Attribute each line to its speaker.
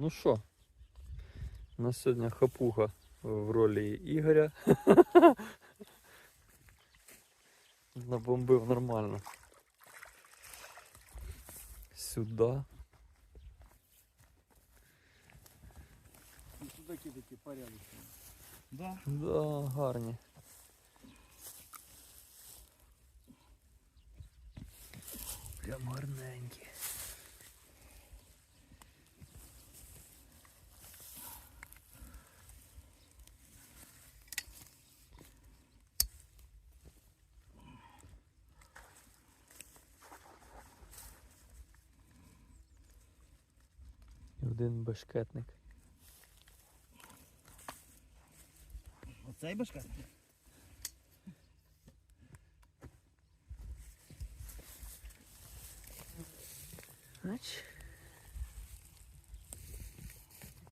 Speaker 1: Ну що, у нас сьогодні хапуга в ролі Ігоря. Набомбив нормально. Сюди.
Speaker 2: Ну, Судаки такі порядочні. Да?
Speaker 1: Да, гарні. Прям гарненькі. І Один бешкетник.
Speaker 2: Оцей башка?
Speaker 1: Ач.